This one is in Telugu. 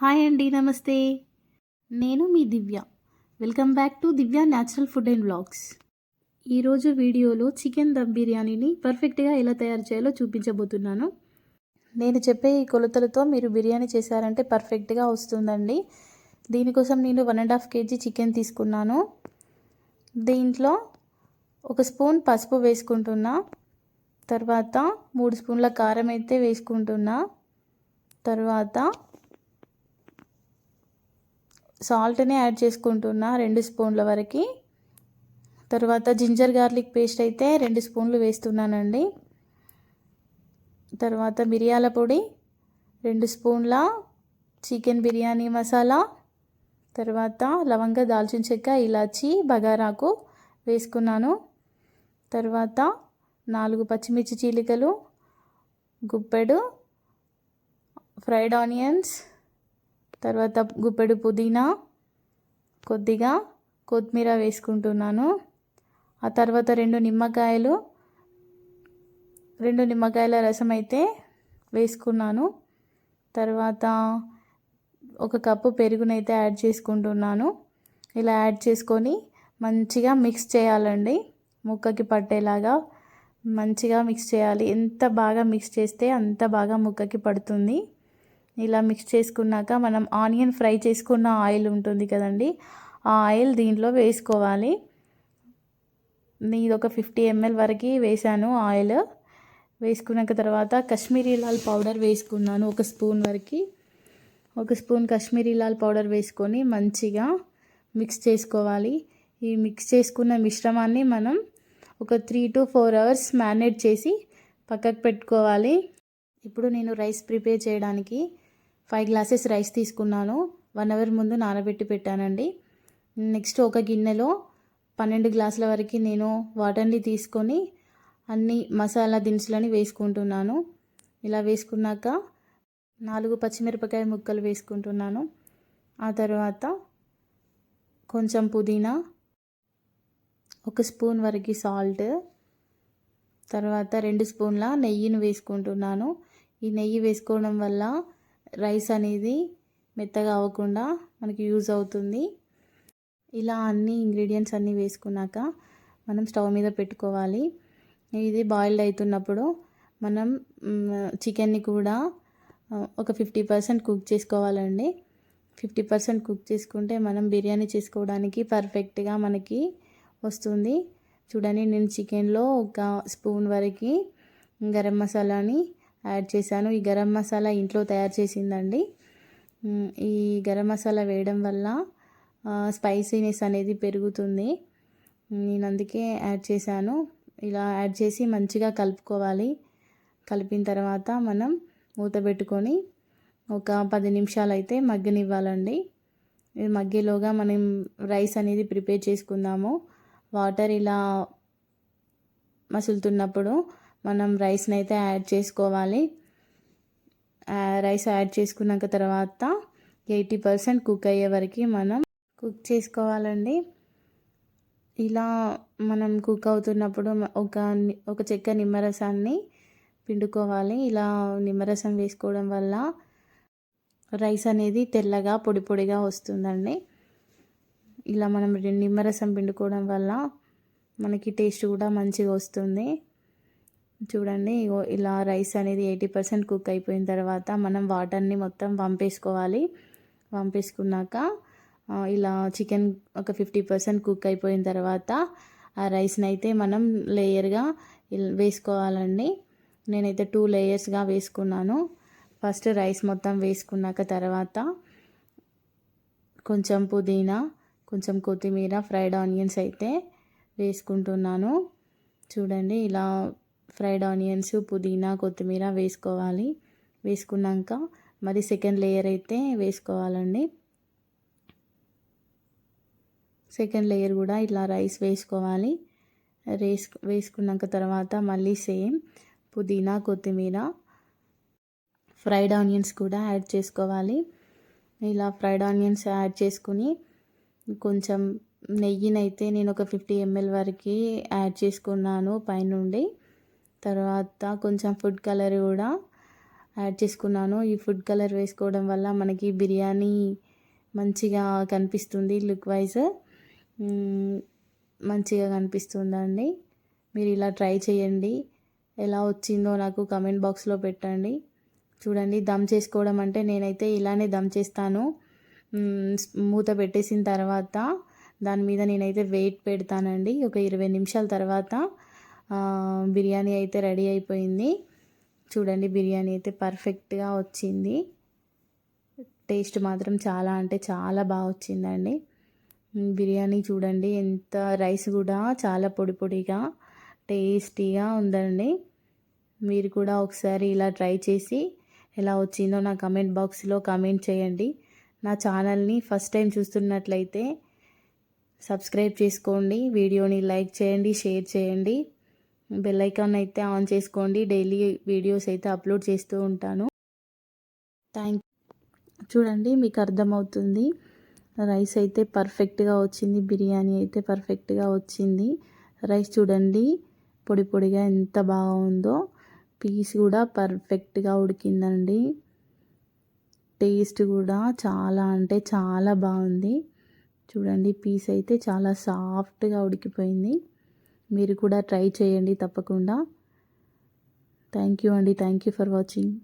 హాయ్ అండి నమస్తే. నేను మీ Divya. Welcome back to Divya natural food and blogs ఈరోజు వీడియోలో చికెన్ దమ్ బిర్యానీని పర్ఫెక్ట్గా ఎలా తయారు చేయాలో చూపించబోతున్నాను. నేను చెప్పే ఈ కొలతలతో మీరు బిర్యానీ చేశారంటే పర్ఫెక్ట్గా వస్తుందండి. దీనికోసం నేను one and half kg chicken తీసుకున్నాను. దీంట్లో ఒక స్పూన్ పసుపు వేసుకుంటున్నా. తర్వాత మూడు స్పూన్ల కారం అయితే వేసుకుంటున్నా. తర్వాత సాల్ట్ని యాడ్ చేసుకుంటున్నా రెండు స్పూన్ల వరకు. తర్వాత జింజర్ గార్లిక్ పేస్ట్ అయితే రెండు స్పూన్లు వేస్తున్నానండి. తర్వాత మిరియాల పొడి రెండు స్పూన్ల చికెన్ బిర్యానీ మసాలా తర్వాత లవంగ దాల్చిన చెక్క ఇలాచి బగారాకు వేసుకున్నాను. తర్వాత నాలుగు పచ్చిమిర్చి చీలికలు గుప్పెడు ఫ్రైడ్ ఆనియన్స్ తర్వాత గుప్పెడు పుదీనా కొద్దిగా కొత్తిమీర వేసుకుంటున్నాను. ఆ తర్వాత రెండు నిమ్మకాయలు రెండు నిమ్మకాయల రసం అయితే వేసుకున్నాను. తర్వాత ఒక కప్పు పెరుగునైతే యాడ్ చేసుకుంటున్నాను. ఇలా యాడ్ చేసుకొని మంచిగా మిక్స్ చేయాలండి. ముక్కకి పట్టేలాగా మంచిగా మిక్స్ చేయాలి. ఎంత బాగా మిక్స్ చేస్తే అంత బాగా ముక్కకి పడుతుంది. ఇలా మిక్స్ చేసుకున్నాక మనం ఆనియన్ ఫ్రై చేసుకున్న ఆయిల్ ఉంటుంది కదండి ఆ ఆయిల్ దీంట్లో వేసుకోవాలి. నేను ఒక ఫిఫ్టీ ఎంఎల్ వరకు వేసాను ఆయిల్. వేసుకున్నాక తర్వాత కాశ్మీరీ లాల్ పౌడర్ వేసుకున్నాను ఒక స్పూన్ వరకు. ఒక స్పూన్ కాశ్మీరీ లాల్ పౌడర్ వేసుకొని మంచిగా మిక్స్ చేసుకోవాలి. ఈ మిక్స్ చేసుకున్న మిశ్రమాన్ని మనం ఒక three to four hours marinate చేసి పక్కకు పెట్టుకోవాలి. ఇప్పుడు నేను రైస్ ప్రిపేర్ చేయడానికి ఫైవ్ గ్లాసెస్ రైస్ తీసుకున్నాను. వన్ అవర్ ముందు నానబెట్టి పెట్టానండి. నెక్స్ట్ ఒక గిన్నెలో పన్నెండు గ్లాసుల వరకు నేను వాటర్ని తీసుకొని అన్ని మసాలా దినుసులని వేసుకుంటున్నాను. ఇలా వేసుకున్నాక నాలుగు పచ్చిమిరపకాయ ముక్కలు వేసుకుంటున్నాను. ఆ తర్వాత కొంచెం పుదీనా ఒక స్పూన్ వరకు సాల్ట్ తర్వాత రెండు స్పూన్ల నెయ్యిని వేసుకుంటున్నాను. ఈ నెయ్యి వేసుకోవడం వల్ల రైస్ అనేది మెత్తగా అవ్వకుండా మనకి యూజ్ అవుతుంది. ఇలా అన్ని ఇంగ్రీడియంట్స్ అన్నీ వేసుకున్నాక మనం స్టవ్ మీద పెట్టుకోవాలి. ఇది బాయిల్డ్ అవుతున్నప్పుడు మనం చికెన్ని కూడా ఒక ఫిఫ్టీ పర్సెంట్ కుక్ చేసుకోవాలండి. ఫిఫ్టీ పర్సెంట్ కుక్ చేసుకుంటే మనం బిర్యానీ చేసుకోవడానికి పర్ఫెక్ట్గా మనకి వస్తుంది. చూడండి నేను చికెన్లో ఒక స్పూన్ వరకు గరం మసాలాని యాడ్ చేశాను. ఈ గరం మసాలా ఇంట్లో తయారు చేసిందండి. ఈ గరం మసాలా వేయడం వల్ల స్పైసీనెస్ అనేది పెరుగుతుంది. నేను అందుకే యాడ్ చేశాను. ఇలా యాడ్ చేసి మంచిగా కలుపుకోవాలి. కలిపిన తర్వాత మనం మూత పెట్టుకొని ఒక పది నిమిషాలు అయితే మగ్గనివ్వాలండి మగ్గేలోగా మనం రైస్ అనేది ప్రిపేర్ చేసుకుందాము. వాటర్ ఇలా మసులుతున్నప్పుడు మనం రైస్ని అయితే యాడ్ చేసుకోవాలి. రైస్ యాడ్ చేసుకున్నాక తర్వాత ఎయిటీ పర్సెంట్ కుక్ అయ్యే వరకు మనం కుక్ చేసుకోవాలండి. ఇలా మనం కుక్ అవుతున్నప్పుడు ఒక ఒక చెక్క నిమ్మరసాన్ని పిండుకోవాలి. ఇలా నిమ్మరసం వేసుకోవడం వల్ల రైస్ అనేది తెల్లగా పొడి పొడిగా వస్తుందండి. ఇలా మనం నిమ్మరసం పిండుకోవడం వల్ల మనకి టేస్ట్ కూడా మంచిగా వస్తుంది. చూడండి ఇలా రైస్ అనేది ఎయిటీ పర్సెంట్ కుక్ అయిపోయిన తర్వాత మనం వాటర్ని మొత్తం పంపేసుకోవాలి పంపేసుకున్నాక ఇలా చికెన్ ఒక ఫిఫ్టీ పర్సెంట్ కుక్ అయిపోయిన తర్వాత ఆ రైస్ని అయితే మనం లేయర్గా వేసుకోవాలండి. నేనైతే టూ లేయర్స్గా వేసుకున్నాను. ఫస్ట్ రైస్ మొత్తం వేసుకున్నాక తర్వాత కొంచెం పుదీనా కొంచెం కొత్తిమీర ఫ్రైడ్ ఆనియన్స్ అయితే వేసుకుంటున్నాను. చూడండి ఇలా ఫ్రైడ్ ఆనియన్స్ పుదీనా కొత్తిమీర వేసుకోవాలి. వేసుకున్నాక మరి సెకండ్ లేయర్ అయితే వేసుకోవాలండి. సెకండ్ లేయర్ కూడా ఇట్లా రైస్ వేసుకోవాలి. రైస్ వేసుకున్నాక తర్వాత మళ్ళీ సేమ్ పుదీనా కొత్తిమీర ఫ్రైడ్ ఆనియన్స్ కూడా యాడ్ చేసుకోవాలి. ఇలా ఫ్రైడ్ ఆనియన్స్ యాడ్ చేసుకుని కొంచెం నెయ్యినైతే నేను ఒక ఫిఫ్టీ ఎంఎల్ వరకు యాడ్ చేసుకున్నాను పైనుండి. తర్వాత కొంచెం ఫుడ్ కలర్ కూడా యాడ్ చేసుకున్నాను. ఈ ఫుడ్ కలర్ వేసుకోవడం వల్ల మనకి బిర్యానీ మంచిగా కనిపిస్తుంది లుక్ వైజ్ మంచిగా కనిపిస్తుందండి. మీరు ఇలా ట్రై చేయండి. ఎలా వచ్చిందో నాకు కమెంట్ బాక్స్లో పెట్టండి. చూడండి దమ్ చేసుకోవడం అంటే నేనైతే ఇలానే దమ్ చేస్తాను. మూత పెట్టేసిన తర్వాత దాని మీద నేనైతే వెయిట్ పెడతానండి. ఒక ఇరవై నిమిషాల తర్వాత బిర్యానీ అయితే రెడీ అయిపోయింది. చూడండి బిర్యానీ అయితే పర్ఫెక్ట్గా వచ్చింది. టేస్ట్ మాత్రం చాలా అంటే చాలా బాగా వచ్చిందండి. బిర్యానీ చూడండి ఎంత రైస్ కూడా చాలా పొడి పొడిగా టేస్టీగా ఉందండి. మీరు కూడా ఒకసారి ఇలా ట్రై చేసి ఎలా వచ్చిందో నా కమెంట్ బాక్స్లో కమెంట్ చేయండి. నా ఛానల్ని ఫస్ట్ టైం చూస్తున్నట్లయితే సబ్స్క్రైబ్ చేసుకోండి వీడియోని లైక్ చేయండి షేర్ చేయండి. బెల్ ఐకాన్ అయితే ఆన్ చేసుకోండి. డైలీ వీడియోస్ అయితే అప్లోడ్ చేస్తూ ఉంటాను. థ్యాంక్ చూడండి మీకు అర్థమవుతుంది. రైస్ అయితే పర్ఫెక్ట్గా వచ్చింది. బిర్యానీ అయితే పర్ఫెక్ట్గా వచ్చింది. రైస్ చూడండి పొడి పొడిగా ఎంత బాగా ఉందో పీస్ కూడా పర్ఫెక్ట్గా ఉడికిందండి. టేస్ట్ కూడా చాలా అంటే చాలా బాగుంది. చూడండి పీస్ అయితే చాలా సాఫ్ట్గా ఉడికిపోయింది. మీరు కూడా ట్రై చేయండి తప్పకుండా. థ్యాంక్ యూ అండి. Thank you for watching.